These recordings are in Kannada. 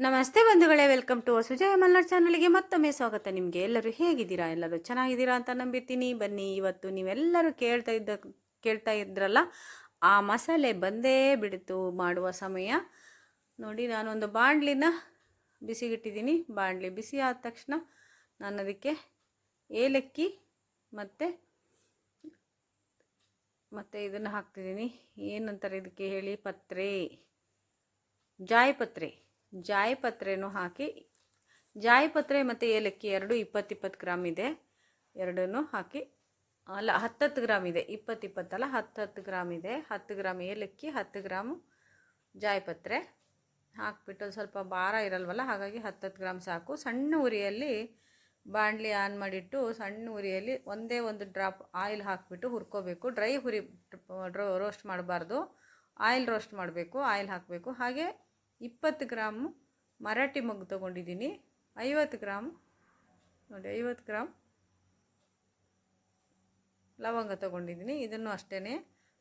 ನಮಸ್ತೆ ಬಂಧುಗಳೇ, ವೆಲ್ಕಮ್ ಟು ಸುಜಯ ಮಲ್ನಾಡ್ ಚಾನಲ್ಗೆ ಮತ್ತೊಮ್ಮೆ ಸ್ವಾಗತ. ನಿಮಗೆ ಎಲ್ಲರೂ ಹೇಗಿದ್ದೀರಾ? ಎಲ್ಲರೂ ಚೆನ್ನಾಗಿದ್ದೀರಾ ಅಂತ ನಂಬಿರ್ತೀನಿ. ಬನ್ನಿ, ಇವತ್ತು ನೀವೆಲ್ಲರೂ ಕೇಳ್ತಾ ಇದ್ದ, ಕೇಳ್ತಾ ಇದ್ರಲ್ಲ, ಆ ಮಸಾಲೆ ಬಂದೇ ಬಿಡಿತು ಮಾಡುವ ಸಮಯ. ನೋಡಿ, ನಾನೊಂದು ಬಾಣಲಿನ ಬಿಸಿಗಿಟ್ಟಿದ್ದೀನಿ. ಬಾಣಲಿ ಬಿಸಿ ಆದ ತಕ್ಷಣ ನಾನು ಅದಕ್ಕೆ ಏಲಕ್ಕಿ ಮತ್ತು ಮತ್ತು ಇದನ್ನು ಹಾಕ್ತಿದ್ದೀನಿ. ಏನಂತಾರೆ ಇದಕ್ಕೆ ಹೇಳಿ? ಪತ್ರೆ. ಜಾಯಿಪತ್ರೆ ಜಾಯಿಪತ್ರೆನೂ ಹಾಕಿ, ಜಾಯಿಪತ್ರೆ ಮತ್ತು ಏಲಕ್ಕಿ ಎರಡು ಇಪ್ಪತ್ತಿಪ್ಪತ್ತು ಇಪ್ಪತ್ತು ಗ್ರಾಮ್ ಇದೆ. ಎರಡನ್ನೂ ಹಾಕಿ, ಅಲ್ಲ, ಹತ್ತತ್ತು ಗ್ರಾಮ್ ಇದೆ. ಇಪ್ಪತ್ತಿಪ್ಪತ್ತಲ್ಲ ಹತ್ತತ್ತು ಗ್ರಾಮ್ ಇದೆ. ಹತ್ತು ಗ್ರಾಮ್ ಏಲಕ್ಕಿ, ಹತ್ತು ಗ್ರಾಮು ಜಾಯಿಪತ್ರೆ. ಹಾಕ್ಬಿಟ್ಟು ಸ್ವಲ್ಪ ಭಾರ ಇರಲ್ವಲ್ಲ, ಹಾಗಾಗಿ ಹತ್ತತ್ತು ಗ್ರಾಮ್ ಸಾಕು. ಸಣ್ಣ ಉರಿಯಲ್ಲಿ ಬಾಣಲಿ ಆನ್ ಮಾಡಿಟ್ಟು ಸಣ್ಣ ಉರಿಯಲ್ಲಿ ಒಂದೇ ಒಂದು ಡ್ರಾಪ್ ಆಯಿಲ್ ಹಾಕಿಬಿಟ್ಟು ಹುರ್ಕೋಬೇಕು. ಡ್ರೈ ಹುರಿ ರೋಸ್ಟ್ ಮಾಡಬಾರ್ದು. ಆಯಿಲ್ ರೋಸ್ಟ್ ಮಾಡಬೇಕು, ಆಯಿಲ್ ಹಾಕಬೇಕು. ಹಾಗೆ ಇಪ್ಪತ್ತು ಗ್ರಾಮ್ ಮರಾಠಿ ಮೊಗ್ಗು ತೊಗೊಂಡಿದ್ದೀನಿ. ಐವತ್ತು ಗ್ರಾಮ್, ನೋಡಿ ಐವತ್ತು ಗ್ರಾಮ್ ಲವಂಗ ತೊಗೊಂಡಿದ್ದೀನಿ. ಇದನ್ನು ಅಷ್ಟೇ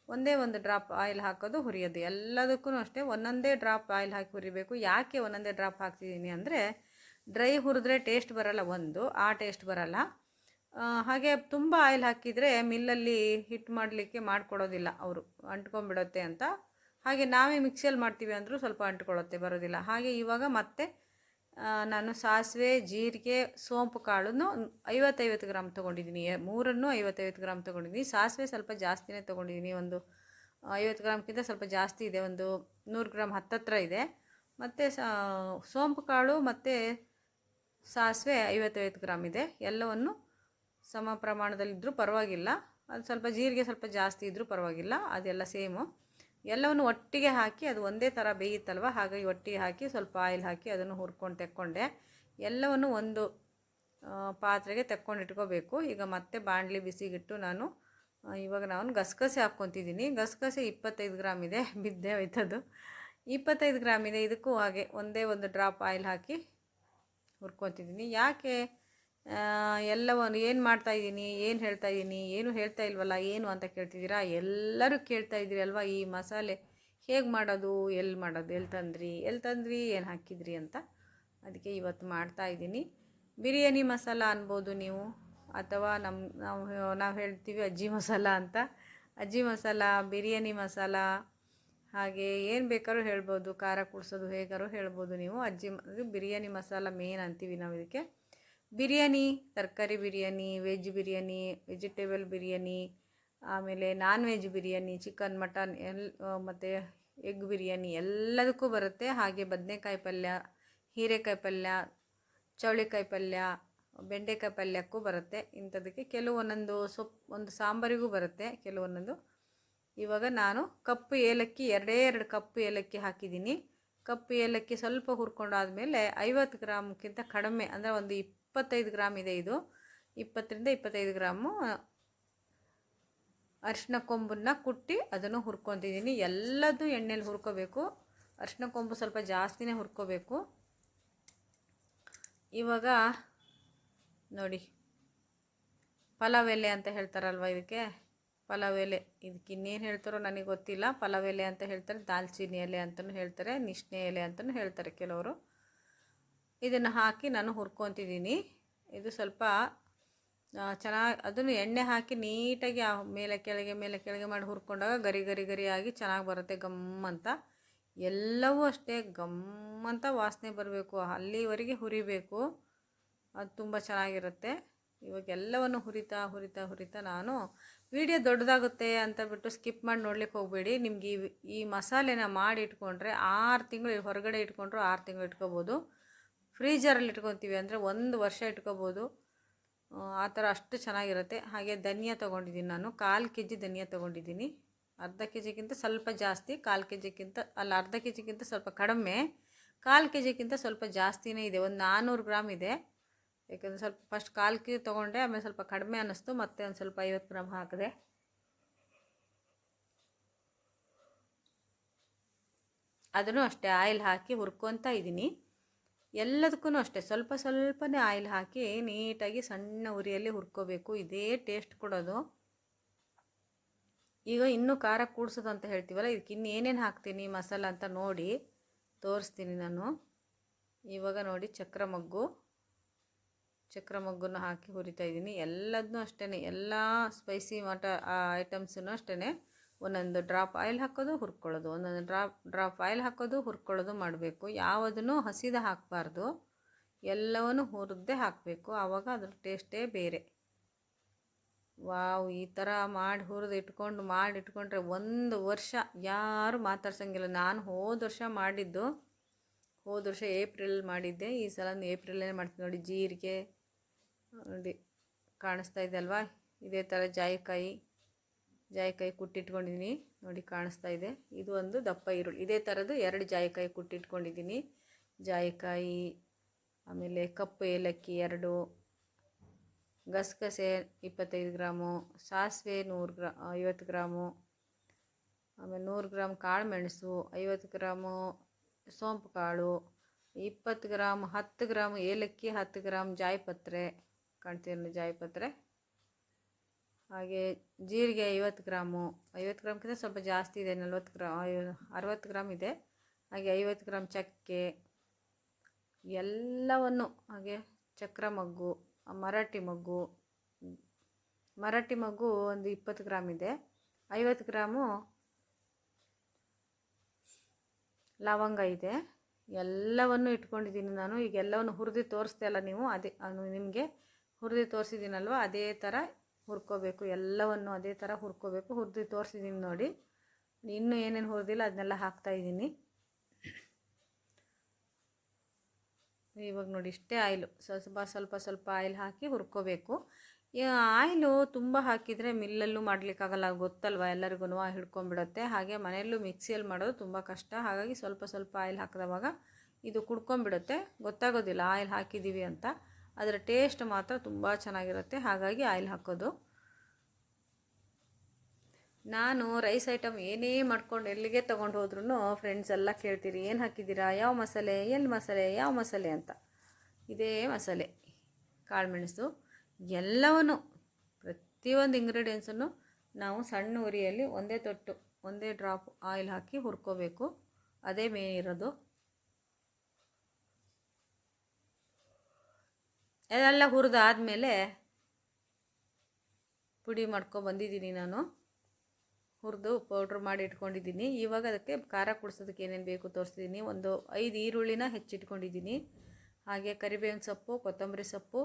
ಒಂದೇ ಒಂದು ಡ್ರಾಪ್ ಆಯಿಲ್ ಹಾಕೋದು ಹುರಿಯೋದು. ಎಲ್ಲದಕ್ಕೂ ಅಷ್ಟೇ ಒಂದೊಂದೇ ಡ್ರಾಪ್ ಆಯಿಲ್ ಹಾಕಿ ಹುರಿಬೇಕು. ಯಾಕೆ ಒಂದೊಂದೇ ಡ್ರಾಪ್ ಹಾಕ್ತಿದ್ದೀನಿ ಅಂದರೆ ಡ್ರೈ ಹುರಿದ್ರೆ ಟೇಸ್ಟ್ ಬರಲ್ಲ ಒಂದು, ಆ ಟೇಸ್ಟ್ ಬರಲ್ಲ. ಹಾಗೆ ತುಂಬ ಆಯಿಲ್ ಹಾಕಿದರೆ ಮಿಲ್ಲಲ್ಲಿ ಹಿಟ್ ಮಾಡಲಿಕ್ಕೆ ಮಾಡಿಕೊಡೋದಿಲ್ಲ ಅವರು ಅಂಟ್ಕೊಂಬಿಡುತ್ತೆ ಅಂತ ಹಾಗೆ ನಾವೇ ಮಿಕ್ಸಿಯಲ್ಲಿ ಮಾಡ್ತೀವಿ ಅಂದರೂ ಸ್ವಲ್ಪ ಅಂಟ್ಕೊಳ್ಳುತ್ತೆ, ಬರೋದಿಲ್ಲ. ಹಾಗೆ ಇವಾಗ ಮತ್ತೆ ನಾನು ಸಾಸಿವೆ, ಜೀರಿಗೆ, ಸೋಂಪು ಕಾಳನ್ನು ಐವತ್ತೈವತ್ತು ಗ್ರಾಮ್ ತೊಗೊಂಡಿದ್ದೀನಿ. ಮೂರನ್ನು ಐವತ್ತೈವತ್ತು ಗ್ರಾಮ್ ತೊಗೊಂಡಿದ್ದೀನಿ. ಸಾಸಿವೆ ಸ್ವಲ್ಪ ಜಾಸ್ತಿನೇ ತೊಗೊಂಡಿದ್ದೀನಿ. ಒಂದು ಐವತ್ತು ಗ್ರಾಮ್ಗಿಂತ ಸ್ವಲ್ಪ ಜಾಸ್ತಿ ಇದೆ. ಒಂದು ನೂರು ಗ್ರಾಮ್ ಹತ್ತತ್ರ ಇದೆ. ಮತ್ತು ಸೋಂಪು ಕಾಳು ಮತ್ತು ಸಾಸಿವೆ ಐವತ್ತೈವತ್ತು ಗ್ರಾಮ್ ಇದೆ. ಎಲ್ಲವನ್ನು ಸಮ ಪ್ರಮಾಣದಲ್ಲಿದ್ದರೂ ಪರವಾಗಿಲ್ಲ. ಅದು ಸ್ವಲ್ಪ ಜೀರಿಗೆ ಸ್ವಲ್ಪ ಜಾಸ್ತಿ ಇದ್ದರೂ ಪರವಾಗಿಲ್ಲ. ಅದೆಲ್ಲ ಸೇಮು. ಎಲ್ಲವನ್ನು ಒಟ್ಟಿಗೆ ಹಾಕಿ ಅದು ಒಂದೇ ಥರ ಬೇಯುತ್ತಲ್ವ? ಹಾಗಾಗಿ ಒಟ್ಟಿಗೆ ಹಾಕಿ ಸ್ವಲ್ಪ ಆಯಿಲ್ ಹಾಕಿ ಅದನ್ನು ಹುರ್ಕೊಂಡು ತೆಕ್ಕೊಂಡೆ. ಎಲ್ಲವನ್ನು ಒಂದು ಪಾತ್ರೆಗೆ ತೆಕ್ಕೊಂಡು ಇಟ್ಕೋಬೇಕು. ಈಗ ಮತ್ತೆ ಬಾಣಲಿ ಬಿಸಿಗಿಟ್ಟು ನಾನು ಇವಾಗ ನಾನು ಗಸಗಸೆ ಹಾಕ್ಕೊತಿದ್ದೀನಿ. ಗಸಗಸೆ ಇಪ್ಪತ್ತೈದು ಗ್ರಾಮ್ ಇದೆ. ಬಿದ್ದೆ ಹೋಯ್ತದ್ದು ಇಪ್ಪತ್ತೈದು ಗ್ರಾಮ್ ಇದೆ. ಇದಕ್ಕೂ ಹಾಗೆ ಒಂದೇ ಒಂದು ಡ್ರಾಪ್ ಆಯಿಲ್ ಹಾಕಿ ಹುರ್ಕೊತಿದ್ದೀನಿ. ಯಾಕೆ ಎಲ್ಲವನ್ನು ಏನು ಮಾಡ್ತಾ ಇದ್ದೀನಿ, ಏನು ಹೇಳ್ತಾ ಇದ್ದೀನಿ, ಏನು ಹೇಳ್ತಾ ಇಲ್ವಲ್ಲ, ಏನು ಅಂತ ಕೇಳ್ತಿದ್ದೀರಾ? ಎಲ್ಲರೂ ಕೇಳ್ತಾ ಇದ್ದೀರಿ ಅಲ್ವಾ? ಈ ಮಸಾಲೆ ಹೇಗೆ ಮಾಡೋದು ಎಲ್ಲಿ ಮಾಡೋದು ಎಲ್ಲಿ ತಂದ್ರಿ ಎಲ್ಲಿ ತಂದ್ರಿ ಏನು ಹಾಕಿದ್ರಿ ಅಂತ. ಅದಕ್ಕೆ ಇವತ್ತು ಮಾಡ್ತಾ ಇದ್ದೀನಿ. ಬಿರಿಯಾನಿ ಮಸಾಲ ಅನ್ಬೋದು ನೀವು, ಅಥವಾ ನಮ್ಮ ನಾವು ನಾವು ಹೇಳ್ತೀವಿ ಅಜ್ಜಿ ಮಸಾಲ ಅಂತ. ಅಜ್ಜಿ ಮಸಾಲ, ಬಿರಿಯಾನಿ ಮಸಾಲ, ಹಾಗೆ ಏನು ಬೇಕಾದ್ರೂ ಹೇಳ್ಬೋದು, ಖಾರ ಕುಡಿಸೋದು ಹೇಗಾರು ಹೇಳ್ಬೋದು ನೀವು. ಅಜ್ಜಿ ಬಿರಿಯಾನಿ ಮಸಾಲ ಮೇನ್ ಅಂತೀವಿ ನಾವು ಇದಕ್ಕೆ. ಬಿರಿಯಾನಿ, ತರಕಾರಿ ಬಿರಿಯಾನಿ ವೆಜ್ ಬಿರಿಯಾನಿ ವೆಜಿಟೇಬಲ್ ಬಿರಿಯಾನಿ, ಆಮೇಲೆ non veg biryani chicken mutton L ಮತ್ತು ಎಗ್ ಬಿರಿಯಾನಿ ಎಲ್ಲದಕ್ಕೂ ಬರುತ್ತೆ. ಹಾಗೆ ಬದನೆಕಾಯಿ ಪಲ್ಯ, ಹೀರೆಕಾಯಿ ಪಲ್ಯ, ಚೌಳಿಕಾಯಿ ಪಲ್ಯ, ಬೆಂಡೆಕಾಯಿ ಪಲ್ಯಕ್ಕೂ ಬರುತ್ತೆ. ಇಂಥದಕ್ಕೆ ಕೆಲವೊಂದೊಂದು ಸೊಪ್ಪು ಒಂದು ಸಾಂಬಾರಿಗೂ ಬರುತ್ತೆ. ಕೆಲವೊಂದೊಂದು ಇವಾಗ ನಾನು ಕಪ್ಪು ಏಲಕ್ಕಿ, ಎರಡೇ ಎರಡು ಕಪ್ಪು ಏಲಕ್ಕಿ ಹಾಕಿದ್ದೀನಿ. ಕಪ್ಪು ಏಲಕ್ಕಿ ಸ್ವಲ್ಪ ಹುರ್ಕೊಂಡಾದ್ಮೇಲೆ ಐವತ್ತು ಗ್ರಾಮ್ಗಿಂತ ಕಡಿಮೆ, ಅಂದರೆ ಒಂದು ಇಪ್ಪತ್ತೈದು ಗ್ರಾಮ್ ಇದೆ ಇದು. ಇಪ್ಪತ್ತರಿಂದ ಇಪ್ಪತ್ತೈದು ಗ್ರಾಮು ಅರಿಶಿನ ಕೊಂಬನ್ನ ಕುಟ್ಟಿ ಅದನ್ನು ಹುರ್ಕೊತಿದ್ದೀನಿ. ಎಲ್ಲದೂ ಎಣ್ಣೆಲಿ ಹುರ್ಕೋಬೇಕು. ಅರಿಶಿನ ಕೊಂಬು ಸ್ವಲ್ಪ ಜಾಸ್ತಿನೇ ಹುರ್ಕೋಬೇಕು. ಇವಾಗ ನೋಡಿ, ಪಲಾವ್ ಎಲೆ ಅಂತ ಹೇಳ್ತಾರಲ್ವ ಇದಕ್ಕೆ? ಪಲಾವ್ ಎಲೆ. ಇದಕ್ಕೆ ಇನ್ನೇನು ಹೇಳ್ತಾರೋ ನನಗೆ ಗೊತ್ತಿಲ್ಲ. ಪಲಾವ್ ಎಲೆ ಅಂತ ಹೇಳ್ತಾರೆ, ದಾಲ್ಚಿನ್ನಿ ಎಲೆ ಅಂತಲೂ ಹೇಳ್ತಾರೆ, ನಿಷ್ಣೆ ಎಲೆ ಅಂತಲೂ ಹೇಳ್ತಾರೆ ಕೆಲವರು. ಇದನ್ನು ಹಾಕಿ ನಾನು ಹುರ್ಕೊತಿದ್ದೀನಿ. ಇದು ಸ್ವಲ್ಪ ಚೆನ್ನಾಗಿ ಅದನ್ನು ಎಣ್ಣೆ ಹಾಕಿ ನೀಟಾಗಿ ಆ ಮೇಲೆ ಕೆಳಗೆ ಮೇಲೆ ಕೆಳಗೆ ಮಾಡಿ ಹುರ್ಕೊಂಡಾಗ ಗರಿ ಗರಿ ಗರಿಯಾಗಿ ಚೆನ್ನಾಗಿ ಬರುತ್ತೆ ಗಮ್ ಅಂತ. ಎಲ್ಲವೂ ಅಷ್ಟೇ ಗಮ್ ಅಂತ ವಾಸನೆ ಬರಬೇಕು. ಅಲ್ಲಿವರೆಗೆ ಹುರಿಬೇಕು. ಅದು ತುಂಬ ಚೆನ್ನಾಗಿರುತ್ತೆ. ಇವಾಗ ಎಲ್ಲವನ್ನು ಹುರಿತಾ ಹುರಿತಾ ಹುರಿತಾ ನಾನು ವಿಡಿಯೋ ದೊಡ್ಡದಾಗುತ್ತೆ ಅಂತ ಬಿಟ್ಟು ಸ್ಕಿಪ್ ಮಾಡಿ ನೋಡ್ಲಿಕ್ಕೆ ಹೋಗಬೇಡಿ. ನಿಮ್ಗೆ ಈ ಈ ಮಸಾಲೆನ ಮಾಡಿ ಇಟ್ಕೊಂಡ್ರೆ ಆರು ತಿಂಗಳು ಹೊರಗಡೆ ಇಟ್ಕೊಂಡ್ರು ಆರು ತಿಂಗಳು ಇಟ್ಕೋಬೋದು. ಫ್ರೀಜರಲ್ಲಿ ಇಟ್ಕೊತೀವಿ ಅಂದರೆ ಒಂದು ವರ್ಷ ಇಟ್ಕೋಬೋದು. ಆ, ಥರ ಅಷ್ಟು ಚೆನ್ನಾಗಿರುತ್ತೆ. ಹಾಗೆ ಧನಿಯಾ ತೊಗೊಂಡಿದ್ದೀನಿ ನಾನು. ಕಾಲು ಕೆ ಜಿ ಧನಿಯಾ ತೊಗೊಂಡಿದ್ದೀನಿ. ಅರ್ಧ ಕೆ ಜಿಗಿಂತ ಸ್ವಲ್ಪ ಜಾಸ್ತಿ ಕಾಲು ಕೆ ಜಿಗಿಂತ ಅಲ್ಲ ಅರ್ಧ ಕೆ ಜಿಗಿಂತ ಸ್ವಲ್ಪ ಕಡಿಮೆ. ಕಾಲು ಕೆ ಜಿಗಿಂತ ಸ್ವಲ್ಪ ಜಾಸ್ತಿನೇ ಇದೆ. ಒಂದು ನಾನ್ನೂರು ಗ್ರಾಮ್ ಇದೆ. ಯಾಕಂದರೆ ಸ್ವಲ್ಪ ಫಸ್ಟ್ ಕಾಲು ಕೆ ಜಿ ತೊಗೊಂಡೆ ಆಮೇಲೆ ಸ್ವಲ್ಪ ಕಡಿಮೆ ಅನ್ನಿಸ್ತು. ಮತ್ತೆ ಒಂದು ಸ್ವಲ್ಪ ಐವತ್ತು ಗ್ರಾಮ್ ಹಾಕಿದೆ. ಅದನ್ನು ಅಷ್ಟೇ ಆಯಿಲ್ ಹಾಕಿ ಹುರ್ಕೊತಾ ಇದ್ದೀನಿ. ಎಲ್ಲದಕ್ಕೂ ಅಷ್ಟೇ. ಸ್ವಲ್ಪ ಸ್ವಲ್ಪನೇ ಆಯಿಲ್ ಹಾಕಿ ನೀಟಾಗಿ ಸಣ್ಣ ಉರಿಯಲ್ಲಿ ಹುರ್ಕೋಬೇಕು. ಇದೇ ಟೇಸ್ಟ್ ಕೊಡೋದು. ಈಗ ಇನ್ನೂ ಖಾರ ಕೂಡ್ಸೋದು ಅಂತ ಹೇಳ್ತೀವಲ್ಲ, ಇದಕ್ಕೆ ಇನ್ನೇನೇನು ಹಾಕ್ತೀನಿ ಮಸಾಲ ಅಂತ ನೋಡಿ ತೋರಿಸ್ತೀನಿ ನಾನು. ಇವಾಗ ನೋಡಿ ಚಕ್ರ ಮಗ್ಗು. ಚಕ್ರ ಹಾಕಿ ಹುರಿತಾ ಇದ್ದೀನಿ. ಎಲ್ಲದನ್ನೂ ಅಷ್ಟೇ ಎಲ್ಲ ಸ್ಪೈಸಿ ಮಟ ಐಟಮ್ಸನ್ನು ಅಷ್ಟೇ ಒಂದೊಂದು ಡ್ರಾಪ್ ಆಯಿಲ್ ಹಾಕೋದು, ಹುರ್ಕೊಳ್ಳೋದು. ಒಂದೊಂದು ಡ್ರಾಪ್ ಡ್ರಾಪ್ ಆಯಿಲ್ ಹಾಕೋದು, ಹುರ್ಕೊಳ್ಳೋದು ಮಾಡಬೇಕು. ಯಾವುದನ್ನು ಹಸಿದ ಹಾಕಬಾರ್ದು. ಎಲ್ಲವನ್ನು ಹುರಿದೇ ಹಾಕಬೇಕು. ಆವಾಗ ಅದ್ರ ಟೇಸ್ಟೇ ಬೇರೆ. ವಾವ್, ಈ ಥರ ಮಾಡಿ ಹುರಿದು ಇಟ್ಕೊಂಡು, ಮಾಡಿ ಇಟ್ಕೊಂಡ್ರೆ ಒಂದು ವರ್ಷ ಯಾರು ಮಾತಾಡ್ಸಂಗಿಲ್ಲ. ನಾನು ಹೋದ ವರ್ಷ ಮಾಡಿದ್ದು, ಹೋದ ವರ್ಷ ಏಪ್ರಿಲ್ ಮಾಡಿದ್ದೆ. ಈ ಸಲ ಏಪ್ರಿಲೇ ಮಾಡ್ತೀನಿ ನೋಡಿ, ಜೀರಿಗೆ, ನೋಡಿ, ಕಾಣಿಸ್ತಾ ಇದೆ ಅಲ್ವಾ? ಇದೇ ಥರ ಜಾಯಿಕಾಯಿ. ಜಾಯಿಕಾಯಿ ಕುಟ್ಟಿಟ್ಕೊಂಡಿದ್ದೀನಿ. ನೋಡಿ ಕಾಣಿಸ್ತಾ ಇದೆ. ಇದು ಒಂದು ದಪ್ಪ ಈರುಳ್ಳಿ. ಇದೇ ಥರದ್ದು ಎರಡು ಜಾಯಿಕಾಯಿ ಕುಟ್ಟಿಟ್ಕೊಂಡಿದ್ದೀನಿ. ಜಾಯಿಕಾಯಿ, ಆಮೇಲೆ ಕಪ್ಪು ಏಲಕ್ಕಿ ಎರಡು, ಗಸಗಸೆ ಇಪ್ಪತ್ತೈದು ಗ್ರಾಮು, ಸಾಸಿವೆ ನೂರು ಗ್ರಾ, ಐವತ್ತು ಗ್ರಾಮು, ಆಮೇಲೆ ನೂರು ಗ್ರಾಮ್ ಕಾಳು ಮೆಣಸು ಐವತ್ತು ಗ್ರಾಮು ಸೋಂಪು ಕಾಳು, ಇಪ್ಪತ್ತು ಗ್ರಾಮ್ ಹತ್ತು ಗ್ರಾಮ್ ಏಲಕ್ಕಿ, ಹತ್ತು ಗ್ರಾಮ್ ಜಾಯಿಪತ್ರೆ. ಕಾಣ್ತೀನಿ ಜಾಯಿಪತ್ರೆ. ಹಾಗೆ ಜೀರಿಗೆ ಐವತ್ತು ಗ್ರಾಮು, ಐವತ್ತು ಗ್ರಾಮ್ಕಿಂತ ಸ್ವಲ್ಪ ಜಾಸ್ತಿ ಇದೆ, ನಲ್ವತ್ತು ಗ್ರಾ ಅರವತ್ತು ಗ್ರಾಮ್ ಇದೆ. ಹಾಗೆ ಐವತ್ತು ಗ್ರಾಮ್ ಚಕ್ಕೆ, ಎಲ್ಲವನ್ನು, ಹಾಗೆ ಚಕ್ರ ಮಗ್ಗು, ಮರಾಠಿ ಮಗ್ಗು ಮರಾಠಿ ಮಗ್ಗು ಒಂದು ಇಪ್ಪತ್ತು ಗ್ರಾಮ್ ಇದೆ. ಐವತ್ತು ಗ್ರಾಮು ಲವಂಗ ಇದೆ. ಎಲ್ಲವನ್ನು ಇಟ್ಕೊಂಡಿದ್ದೀನಿ ನಾನು. ಈಗ ಎಲ್ಲವನ್ನು ಹುರಿದು ತೋರಿಸ್ದೆ ಅಲ್ಲ ನೀವು, ಅದೇ ನಿಮಗೆ ಹುರಿದು ತೋರಿಸಿದ್ದೀನಲ್ವ, ಅದೇ ಥರ ಹುರ್ಕೋಬೇಕು, ಎಲ್ಲವನ್ನು ಅದೇ ಥರ ಹುರ್ಕೋಬೇಕು. ಹುರಿದು ತೋರಿಸಿದ್ದೀನಿ ನೋಡಿ. ಇನ್ನೂ ಏನೇನು ಹುರಿದಿಲ್ಲ ಅದನ್ನೆಲ್ಲ ಹಾಕ್ತಾಯಿದ್ದೀನಿ ಇವಾಗ ನೋಡಿ, ಇಷ್ಟೇ ಆಯಿಲು. ಸ್ವಲ್ಪ ಸ್ವಲ್ಪ ಸ್ವಲ್ಪ ಆಯಿಲ್ ಹಾಕಿ ಹುರ್ಕೋಬೇಕು. ಆಯಿಲು ತುಂಬ ಹಾಕಿದರೆ ಮಿಲ್ಲಲ್ಲೂ ಮಾಡಲಿಕ್ಕಾಗಲ್ಲ ಗೊತ್ತಲ್ವ? ಎಲ್ಲರಿಗೂ ಹಿಡ್ಕೊಂಡ್ಬಿಡುತ್ತೆ. ಹಾಗೆ ಮನೆಯಲ್ಲೂ ಮಿಕ್ಸಿಯಲ್ಲಿ ಮಾಡೋದು ತುಂಬ ಕಷ್ಟ. ಹಾಗಾಗಿ ಸ್ವಲ್ಪ ಸ್ವಲ್ಪ ಆಯಿಲ್ ಹಾಕಿದವಾಗ ಇದು ಕುಡ್ಕೊಂಬಿಡುತ್ತೆ ಗೊತ್ತಾಗೋದಿಲ್ಲ, ಆಯಿಲ್ ಹಾಕಿದ್ದೀವಿ ಅಂತ. ಅದರ ಟೇಸ್ಟ್ ಮಾತ್ರ ತುಂಬ ಚೆನ್ನಾಗಿರುತ್ತೆ. ಹಾಗಾಗಿ ಆಯಿಲ್ ಹಾಕೋದು. ನಾನು ರೈಸ್ ಐಟಮ್ ಏನೇ ಮಾಡ್ಕೊಂಡು ಎಲ್ಲಿಗೆ ತೊಗೊಂಡು ಹೋದ್ರೂ ಫ್ರೆಂಡ್ಸ್ ಎಲ್ಲ ಕೇಳ್ತೀರಿ, ಏನು ಹಾಕಿದ್ದೀರಾ? ಯಾವ ಮಸಾಲೆ? ಎಲ್ಲಿ ಮಸಾಲೆ? ಯಾವ ಮಸಾಲೆ? ಅಂತ. ಇದೇ ಮಸಾಲೆ, ಕಾಳುಮೆಣಸು. ಎಲ್ಲವನ್ನು, ಪ್ರತಿಯೊಂದು ಇಂಗ್ರೀಡಿಯೆಂಟ್ಸನ್ನು ನಾವು ಸಣ್ಣ ಉರಿಯಲ್ಲಿ ಒಂದೇ ತೊಟ್ಟು, ಒಂದೇ ಡ್ರಾಪ್ ಆಯಿಲ್ ಹಾಕಿ ಹುರ್ಕೋಬೇಕು. ಅದೇ ಮೇನ್ ಇರೋದು. ಅದೆಲ್ಲ ಹುರಿದಾದಮೇಲೆ ಪುಡಿ ಮಾಡ್ಕೊಂಡು ಬಂದಿದ್ದೀನಿ ನಾನು. ಹುರಿದು ಪೌಡ್ರ್ ಮಾಡಿ ಇಟ್ಕೊಂಡಿದ್ದೀನಿ. ಇವಾಗ ಅದಕ್ಕೆ ಖಾರ ಕುಡಿಸೋದಕ್ಕೆ ಏನೇನು ಬೇಕು ತೋರಿಸ್ತಿದ್ದೀನಿ. ಒಂದು ಐದು ಈರುಳ್ಳಿನ ಹೆಚ್ಚಿಟ್ಕೊಂಡಿದ್ದೀನಿ. ಹಾಗೆ ಕರಿಬೇವಿನ ಸೊಪ್ಪು, ಕೊತ್ತಂಬರಿ ಸೊಪ್ಪು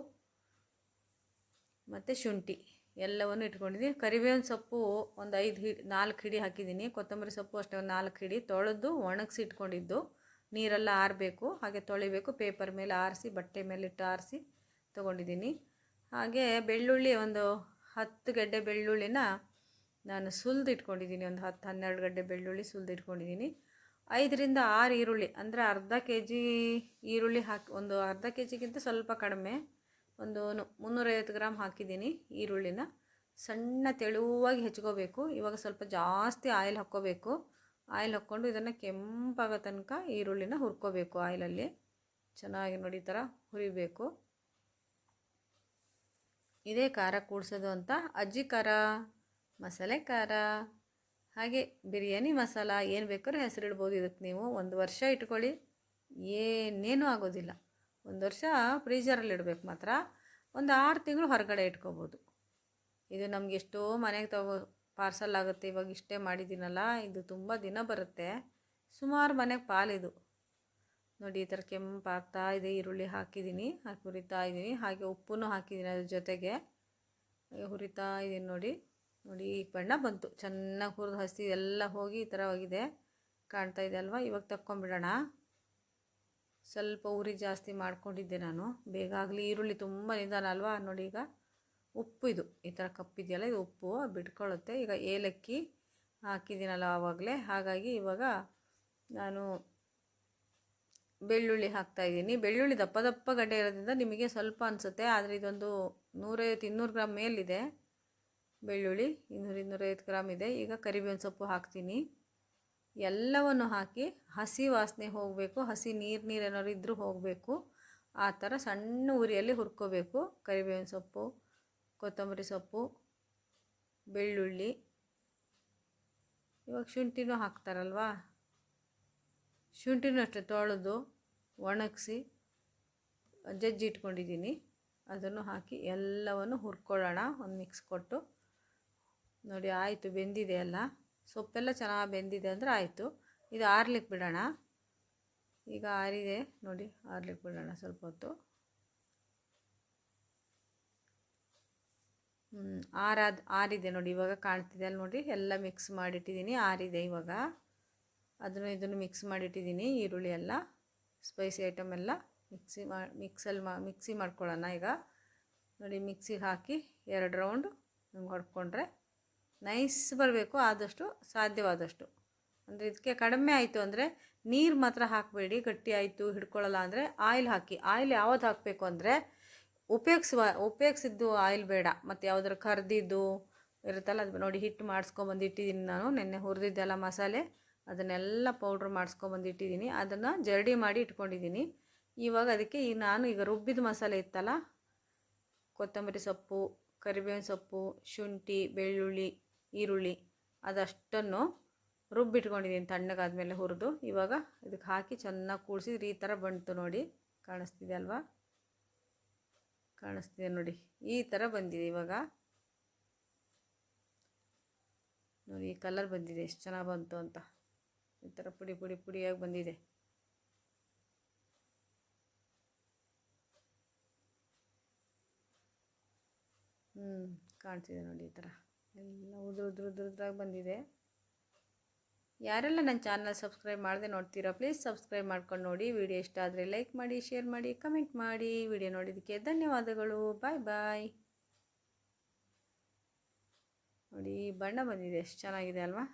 ಮತ್ತು ಶುಂಠಿ ಎಲ್ಲವನ್ನು ಇಟ್ಕೊಂಡಿದ್ದೀನಿ. ಕರಿಬೇವಿನ ಸೊಪ್ಪು ಒಂದು ಐದು ಹಿ ನಾಲ್ಕು ಹಿಡಿ ಹಾಕಿದ್ದೀನಿ. ಕೊತ್ತಂಬರಿ ಸೊಪ್ಪು ಅಷ್ಟೇ ಒಂದು ನಾಲ್ಕು ಹಿಡಿ ತೊಳೆದು ಒಣಗಿಸಿ ಇಟ್ಕೊಂಡಿದ್ದು ನೀರೆಲ್ಲ ಆರಬೇಕು. ಹಾಗೆ ತೊಳಿಬೇಕು. ಪೇಪರ್ ಮೇಲೆ ಆರಿಸಿ, ಬಟ್ಟೆ ಮೇಲಿಟ್ಟು ಆರಿಸಿ. ತೊಗೊಂಡಿದ್ದೀನಿ. ಹಾಗೆ ಬೆಳ್ಳುಳ್ಳಿ ಒಂದು ಹತ್ತು ಗಡ್ಡೆ ಬೆಳ್ಳುಳ್ಳಿನ ನಾನು ಸುಲಿದು ಇಟ್ಕೊಂಡಿದ್ದೀನಿ ಒಂದು ಹತ್ತು ಹನ್ನೆರಡು ಗಡ್ಡೆ ಬೆಳ್ಳುಳ್ಳಿ ಸುಲ್ದು ಇಟ್ಕೊಂಡಿದ್ದೀನಿ ಐದರಿಂದ ಆರು ಈರುಳ್ಳಿ, ಅಂದರೆ ಅರ್ಧ ಕೆ ಜಿ ಈರುಳ್ಳಿ ಹಾಕಿ, ಒಂದು ಅರ್ಧ ಕೆ ಜಿಗಿಂತ ಸ್ವಲ್ಪ ಕಡಿಮೆ, ಒಂದು ಮುನ್ನೂರೈವತ್ತು ಗ್ರಾಮ್ ಹಾಕಿದ್ದೀನಿ ಈರುಳ್ಳಿನ. ಸಣ್ಣ ತೆಳುವಾಗಿ ಹೆಚ್ಕೋಬೇಕು. ಇವಾಗ ಸ್ವಲ್ಪ ಜಾಸ್ತಿ ಆಯಿಲ್ ಹಾಕ್ಕೋಬೇಕು. ಆಯಿಲ್ ಹಾಕ್ಕೊಂಡು ಇದನ್ನು ಕೆಂಪಾಗೋ ತನಕ ಈರುಳ್ಳಿನ ಹುರ್ಕೋಬೇಕು ಆಯಿಲಲ್ಲಿ. ಚೆನ್ನಾಗಿ ನೋಡಿ ಈ ಥರ ಹುರಿಬೇಕು. ಇದೇ ಖಾರ ಕೂಡಿಸೋದು ಅಂತ ಅಜ್ಜಿ ಖಾರ, ಮಸಾಲೆ ಖಾರ, ಹಾಗೆ ಬಿರಿಯಾನಿ ಮಸಾಲ ಏನು ಬೇಕಾದ್ರೂ ಹೆಸರಿಡ್ಬೋದು. ಇದಕ್ಕೆ ನೀವು ಒಂದು ವರ್ಷ ಇಟ್ಕೊಳ್ಳಿ. ಏನೇನೂ ಆಗೋದಿಲ್ಲ. ಒಂದು ವರ್ಷ ಫ್ರೀಜರಲ್ಲಿ ಇಡಬೇಕು ಮಾತ್ರ. ಒಂದು ಆರು ತಿಂಗಳು ಹೊರಗಡೆ ಇಟ್ಕೋಬೋದು. ಇದು ನಮ್ಗೆ ಎಷ್ಟೋ ಮನೆಗೆ ತಗೋ ಪಾರ್ಸಲ್ ಆಗುತ್ತೆ. ಇವಾಗ ಇಷ್ಟೇ ಮಾಡಿದ್ದೀನಲ್ಲ. ಇದು ತುಂಬ ದಿನ ಬರುತ್ತೆ. ಸುಮಾರು ಮನೆಗೆ ಪಾಲಿದು. ನೋಡಿ, ಈ ಥರ ಕೆಂಪಾಗ್ತಾ ಇದೆ, ಈರುಳ್ಳಿ ಹಾಕಿದ್ದೀನಿ, ಹಾಕಿ ಹುರಿತಾ ಇದ್ದೀನಿ. ಹಾಗೆ ಉಪ್ಪನ್ನು ಹಾಕಿದ್ದೀನಿ ಅದ್ರ ಜೊತೆಗೆ. ಹುರಿತಾ ಇದ್ದೀನಿ ನೋಡಿ. ನೋಡಿ, ಈ ಬಣ್ಣ ಬಂತು. ಚೆನ್ನಾಗಿ ಹುರಿದು ಹಸಿ ಎಲ್ಲ ಹೋಗಿ ಈ ಥರ ಹೋಗಿದೆ ಕಾಣ್ತಾ ಇದೆ ಅಲ್ವಾ? ಇವಾಗ ತಕ್ಕೊಂಬಿಡೋಣ. ಸ್ವಲ್ಪ ಉರಿ ಜಾಸ್ತಿ ಮಾಡ್ಕೊಂಡಿದ್ದೆ ನಾನು. ಬೇಗ ಆಗಲಿ. ಈರುಳ್ಳಿ ತುಂಬ ನಿಧಾನ ಅಲ್ವಾ? ನೋಡಿ, ಈಗ ಉಪ್ಪು ಇದು. ಈ ಥರ ಕಪ್ಪಿದೆಯಲ್ಲ ಇದು ಉಪ್ಪು ಬಿಟ್ಕೊಳ್ಳುತ್ತೆ. ಈಗ ಏಲಕ್ಕಿ ಹಾಕಿದ್ದೀನಲ್ಲ ಆವಾಗಲೇ. ಹಾಗಾಗಿ ಇವಾಗ ನಾನು ಬೆಳ್ಳುಳ್ಳಿ ಹಾಕ್ತಾಯಿದ್ದೀನಿ ಬೆಳ್ಳುಳ್ಳಿ ದಪ್ಪ ದಪ್ಪ ಗಡ್ಡೆ ಇರೋದ್ರಿಂದ ನಿಮಗೆ ಸ್ವಲ್ಪ ಅನಿಸುತ್ತೆ. ಆದರೆ ಇದೊಂದು ನೂರೈವತ್ತು ಇನ್ನೂರು ಗ್ರಾಮ್ ಮೇಲಿದೆ ಬೆಳ್ಳುಳ್ಳಿ. ಇನ್ನೂರು, ಇನ್ನೂರೈವತ್ತು ಗ್ರಾಮ್ ಇದೆ. ಈಗ ಕರಿಬೇವಿನ ಸೊಪ್ಪು ಹಾಕ್ತೀನಿ. ಎಲ್ಲವನ್ನು ಹಾಕಿ ಹಸಿ ವಾಸನೆ ಹೋಗಬೇಕು. ಹಸಿ ನೀರು ನೀರು ಏನಾದ್ರು ಇದ್ದರೂ ಹೋಗಬೇಕು. ಆ ಥರ ಸಣ್ಣ ಉರಿಯಲ್ಲಿ ಹುರ್ಕೋಬೇಕು. ಕರಿಬೇವಿನ ಸೊಪ್ಪು, ಕೊತ್ತಂಬರಿ ಸೊಪ್ಪು, ಬೆಳ್ಳುಳ್ಳಿ. ಇವಾಗ ಶುಂಠಿನೂ ಹಾಕ್ತಾರಲ್ವಾ? ಶುಂಠಿನೂ ಅಷ್ಟೇ ತೊಳೆದು ಒಣಗಿಸಿ, ಜಜ್ಜಿ ಇಟ್ಕೊಂಡಿದ್ದೀನಿ. ಅದನ್ನು ಹಾಕಿ ಎಲ್ಲವನ್ನು ಹುರ್ಕೊಳ್ಳೋಣ. ಒಂದು ಮಿಕ್ಸ್ ಕೊಟ್ಟು. ನೋಡಿ, ಆಯಿತು, ಬೆಂದಿದೆ ಅಲ್ಲ. ಸೊಪ್ಪೆಲ್ಲ ಚೆನ್ನಾಗಿ ಬೆಂದಿದೆ ಅಂದರೆ ಆಯಿತು. ಇದು ಆರ್ಲಿಕ್ಕೆ ಬಿಡೋಣ. ಈಗ ಆರಿದೆ. ನೋಡಿ, ಆರ್ಲಿಕ್ಕೆ ಬಿಡೋಣ ಸ್ವಲ್ಪ ಹೊತ್ತು. ಆರಾದ, ಆರಿದೆ ನೋಡಿ, ಇವಾಗ ಕಾಣ್ತಿದೆ ಅಲ್ಲಿ ನೋಡಿ. ಎಲ್ಲ ಮಿಕ್ಸ್ ಮಾಡಿಟ್ಟಿದ್ದೀನಿ. ಆರಿದೆ ಇವಾಗ. ಅದನ್ನು, ಇದನ್ನು ಮಿಕ್ಸ್ ಮಾಡಿಟ್ಟಿದ್ದೀನಿ, ಈರುಳ್ಳಿ ಎಲ್ಲ. ಸ್ಪೈಸಿ ಐಟಮ್ ಎಲ್ಲ ಮಿಕ್ಸಿ ಮಾ ಮಿಕ್ಸಲ್ಲಿ ಮಾ ಮಿಕ್ಸಿ ಮಾಡ್ಕೊಳ್ಳೋಣ ಈಗ. ನೋಡಿ ಮಿಕ್ಸಿಗೆ ಹಾಕಿ ಎರಡು ರೌಂಡ್ ಹಿಂಗೆ ಹೊಡ್ಕೊಂಡ್ರೆ ನೈಸ್ ಬರಬೇಕು, ಆದಷ್ಟು ಸಾಧ್ಯವಾದಷ್ಟು. ಅಂದರೆ ಇದಕ್ಕೆ ಕಡಿಮೆ ಆಯಿತು ಅಂದರೆ ನೀರು ಮಾತ್ರ ಹಾಕಬೇಡಿ, ಗಟ್ಟಿ ಆಯಿತು, ಹಿಡ್ಕೊಳ್ಳಲ್ಲ ಅಂದರೆ ಆಯಿಲ್ ಹಾಕಿ. ಆಯಿಲ್ ಯಾವ್ದು ಹಾಕಬೇಕು ಅಂದರೆ ಉಪಯೋಗಿಸುವ, ಉಪಯೋಗಿಸಿದ್ದು ಆಯಿಲ್ ಬೇಡ. ಮತ್ತು ಯಾವುದಾದ್ರು ಕರ್ದಿದ್ದು ಇರುತ್ತಲ್ಲ ಅದು ನೋಡಿ ಹಿಟ್ಟು ಮಾಡಿಸ್ಕೊಂಬಂದು ಇಟ್ಟಿದ್ದೀನಿ ನಾನು. ನೆನ್ನೆ ಹುರಿದಿದ್ದೆಲ್ಲ ಮಸಾಲೆ. ಅದನ್ನೆಲ್ಲ ಪೌಡ್ರ್ ಮಾಡಿಸ್ಕೊಂಬಂದಿಟ್ಟಿದ್ದೀನಿ ಅದನ್ನು ಜರಡಿ ಮಾಡಿ ಇಟ್ಕೊಂಡಿದ್ದೀನಿ. ಇವಾಗ ಅದಕ್ಕೆ ಈ ನಾನು ಈಗ ರುಬ್ಬಿದ ಮಸಾಲೆ ಇತ್ತಲ್ಲ, ಕೊತ್ತಂಬರಿ ಸೊಪ್ಪು, ಕರಿಬೇವಿನ ಸೊಪ್ಪು, ಶುಂಠಿ, ಬೆಳ್ಳುಳ್ಳಿ, ಈರುಳ್ಳಿ ಅದಷ್ಟನ್ನು ರುಬ್ಬಿಟ್ಕೊಂಡಿದ್ದೀನಿ ತಣ್ಣಗಾದ್ಮೇಲೆ ಹುರಿದು. ಇವಾಗ ಇದಕ್ಕೆ ಹಾಕಿ ಚೆನ್ನಾಗಿ ಕೂಡಿಸಿದ್ರೆ ಈ ಥರ ಬಂತು ನೋಡಿ. ಕಾಣಿಸ್ತಿದೆ ಅಲ್ವಾ? ಕಾಣಿಸ್ತಿದೆ ನೋಡಿ. ಈ ಥರ ಬಂದಿದೆ ಇವಾಗ. ನೋಡಿ ಈ ಕಲರ್ ಬಂದಿದೆ. ಎಷ್ಟು ಚೆನ್ನಾಗಿ ಬಂತು ಅಂತ. ಈ ಥರ ಪುಡಿ ಪುಡಿ ಪುಡಿಯಾಗಿ ಬಂದಿದೆ. ಹ್ಞೂ ಕಾಣ್ತಿದೆ ನೋಡಿ ಈ ಥರ. ಎಲ್ಲ ಉದುರು ಉದುರು ಉದುರು ಉದ್ರಾಗಿ ಬಂದಿದೆ. ಯಾರೆಲ್ಲ ನನ್ನ ಚಾನಲ್ ಸಬ್ಸ್ಕ್ರೈಬ್ ಮಾಡದೆ ನೋಡ್ತೀರಾ ಪ್ಲೀಸ್ ಸಬ್ಸ್ಕ್ರೈಬ್ ಮಾಡ್ಕೊಂಡು ನೋಡಿ. ವಿಡಿಯೋ ಇಷ್ಟ ಆದರೆ ಲೈಕ್ ಮಾಡಿ, ಶೇರ್ ಮಾಡಿ, ಕಮೆಂಟ್ ಮಾಡಿ. ವಿಡಿಯೋ ನೋಡಿದ್ದಕ್ಕೆ ಧನ್ಯವಾದಗಳು. ಬಾಯ್ ಬಾಯ್. ನೋಡಿ, ಬಣ್ಣ ಬಂದಿದೆ. ಎಷ್ಟು ಚೆನ್ನಾಗಿದೆ ಅಲ್ವಾ?